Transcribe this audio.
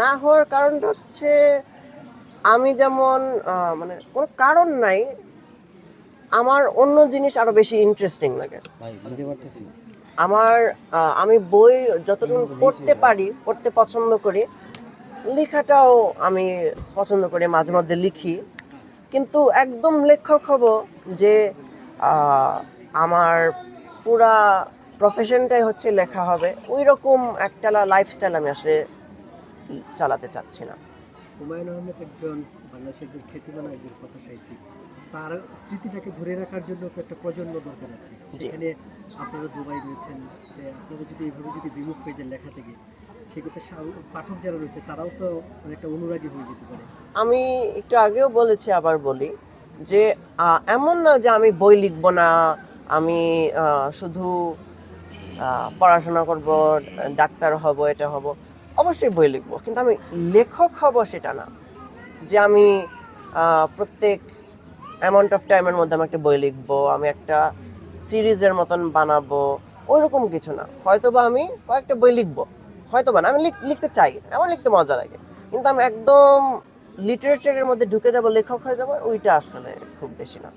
না হওয়ার কারণটা হচ্ছে আমি যেমন মানে কোনো কারণ নাই আমার অন্য জিনিস আরও বেশি ইন্টারেস্টিং লাগে। আমার আমি বই যতটুকু পড়তে পারি পড়তে পছন্দ করি লেখাটাও আমি পছন্দ করি মাঝে মধ্যে লিখি। কিন্তু একদম লেখক হব যে আমার পুরা প্রফেশনটাই হচ্ছে লেখা হবে। ওই রকম একটা লাইফস্টাইল আমি আসলে চালাতে চাচ্ছি না। হুমায়ুন আহমেদ একজন বাংলাদেশের একজন খ্যাতিমান একজন কথা সাহিত্যিক তার স্মৃতিটাকে ধরে রাখার জন্য তো একটা প্রজন্ম দরকার আছে। জি। সেখানে আপনারা দুবাই রয়েছেন আপনারা যদি এইভাবে যদি বিমুখ হয়ে যান লেখা থেকে সেক্ষেত্রে পাঠক যারা রয়েছে তারাও তো অনেকটা অনুরাগী হয়ে যেতে পারে। আমি একটু আগেও বলেছি আবার বলি যে এমন না যে আমি বই লিখব না আমি শুধু পড়াশোনা করব ডাক্তার হব এটা হব। অবশ্যই বই লিখব, কিন্তু আমি লেখক হব সেটা না। যে আমি প্রত্যেক অ্যামাউন্ট অফ টাইমের মধ্যে আমি একটা বই লিখব, আমি একটা সিরিজের মতন বানাবো, ওইরকম কিছু না। হয়তোবা আমি কয়েকটা বই লিখব, হয়তোবা না, আমি লিখ- লিখতে চাই, আমার লিখতে মজা লাগে, কিন্তু আমি একদম লিটারেচারের মধ্যে ঢুকে যাব, লেখক হয়ে যাব, ওইটা আসলে খুব বেশি না।